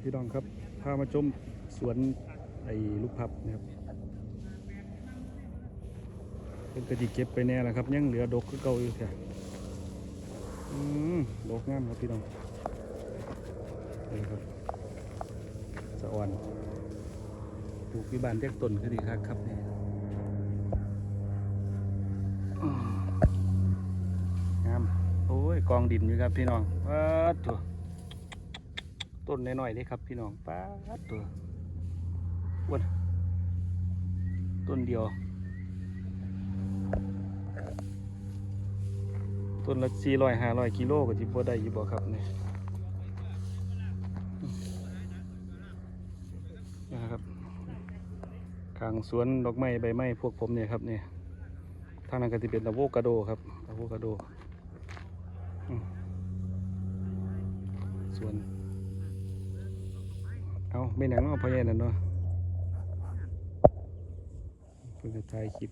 พี่น้องครับ พามาชมสวนไอ้ลูกพับนะครับเป็นกระดิเก็บไปแน่แล้วครับ ยังเหลือดกคือเก่าอยู่แค่อืมดกงามครับพี่น้องนี่ครับสะอ่อนปลูกที่บานเรียกต้นคือดีครับครับนี่งาม โอ้ย กองดินอยู่ครับพี่น้องปัดตัว ต้นน้อยๆเลยครับพี่น้องป้าดตัวอ้วนต้นเดียว ต้นละสี่ร้อยห้าร้อยกิโลก็จิบได้อยู่บ่ครับเนี่ยนะครับข้างสวนดอกไม้ใบไม้พวกผมเนี่ยครับเนี่ยทางนั้นก็จะเป็นอะโวคาโดครับอะโวคาโดอืมสวน เอาไม่หนังเอาพยานนั่นเนาะเพื่อจะถ่ายคลิป